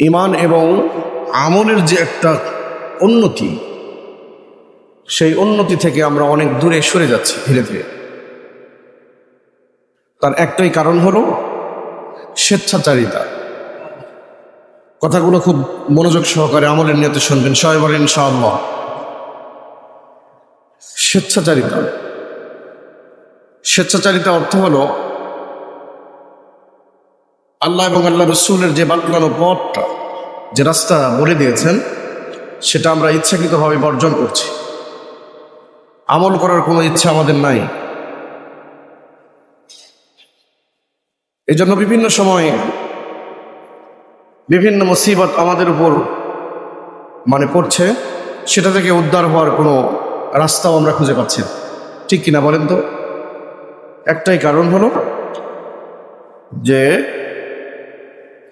ইমান এবং আমলের যে একটা উন্নতি, সেই উন্নতি থেকে আমরা অনেক দূরে সরে যাচ্ছি ধীরে ধীরে। তার একটাই কারণ হলো স্বেচ্ছাচারিতা। কথাগুলো খুব মনোযোগ সহকারে আমলের নিয়তে শুনবেন। সবাই বলেন, ইনশাআল্লাহ। স্বেচ্ছাচারিতা। স্বেচ্ছাচারিতা অর্থ হলো আল্লাহ এবং আল্লাহ রসুলের যে বাতলানো পথটা, যে রাস্তা বলে দিয়েছেন, সেটা আমরা ইচ্ছাকৃতভাবে বর্জন করছি। আমল করার কোনো ইচ্ছা আমাদের নাই। এই জন্য বিভিন্ন সময়ে বিভিন্ন মুসিবত আমাদের উপর মানে পড়ছে, সেটা থেকে উদ্ধার হওয়ার কোনো রাস্তাও আমরা খুঁজে পাচ্ছি ঠিক কিনা বলেন তো? একটাই কারণ হলো যে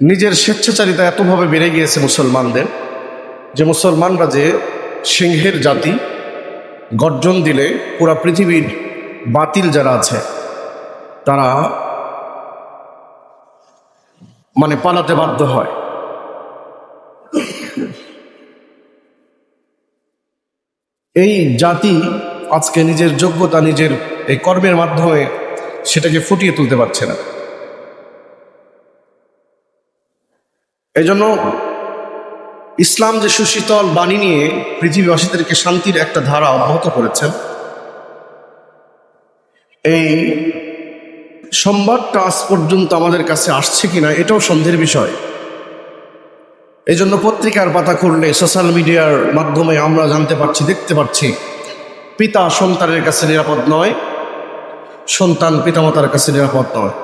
নিজের স্বেচ্ছাচারিতা এতভাবে বেড়ে গিয়েছে মুসলমানদের যে মুসলমানরা যে সিংহের জাতি গর্জন দিলে পুরা পৃথিবীর বাতিল যারা আছে, তারা মানে পালাতে বাধ্য হয়। এই জাতি আজকে নিজের যোগ্যতা, নিজের এই কর্মের মাধ্যমে সেটাকে ফুটিয়ে তুলতে পারছে না। এই জন্য ইসলাম যে সুশীতল বাণী নিয়ে পৃথিবীবাসীদেরকে শান্তির একটা ধারা অব্যাহত করেছেন, এই সংবাদটা আজ পর্যন্ত আমাদের কাছে আসছে কিনা এটাও সন্দেহের বিষয়। এই জন্য পত্রিকার পাতা খুললে সোশ্যাল মিডিয়ার মাধ্যমে আমরা জানতে পারছি, দেখতে পাচ্ছি পিতা সন্তানের কাছে নিরাপদ নয়, সন্তান পিতামাতার কাছে নিরাপদ নয়।